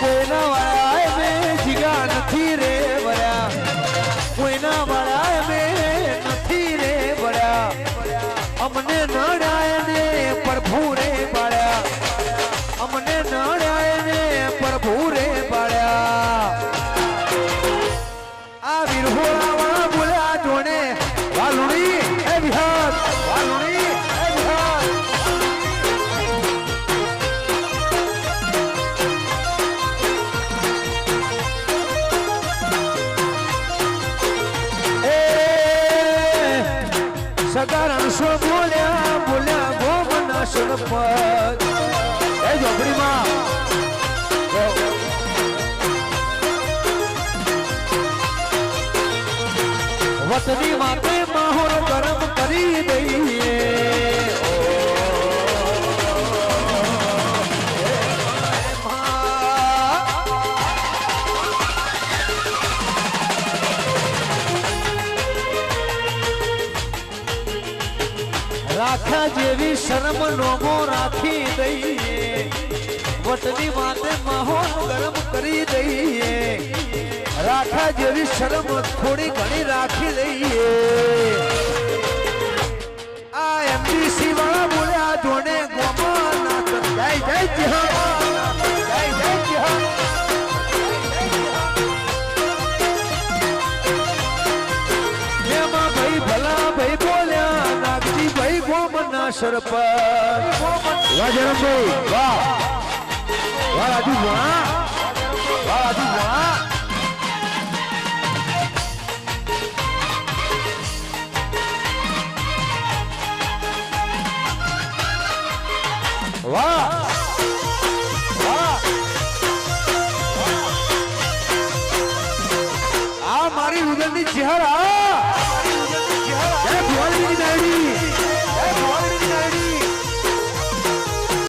કોઈના નથી રે વળ્યા. કોઈના વાળા નથી રે વળ્યા. અમને નડાય ને પ્રભુ રે પાડ્યા અમને નડાય ને પ્રભુ સગારણ સો બોલ્યા? બોલ્યા ગોમના સરપંચ એ ઝોપડીમાં વતની માતે માહોલ રાખ્યા જેવી શરમ નોમો રાખી દઈએ. વતની માતે માહોલ ગરમ કરી દઈએ. રાખા જેવી શરમ થોડી ઘણી રાખી દઈએ. ભાઈ સરપંચ. વાહ. જરમભાઈ વાહ વાહ. રાજુ આ મારી ચહેરા.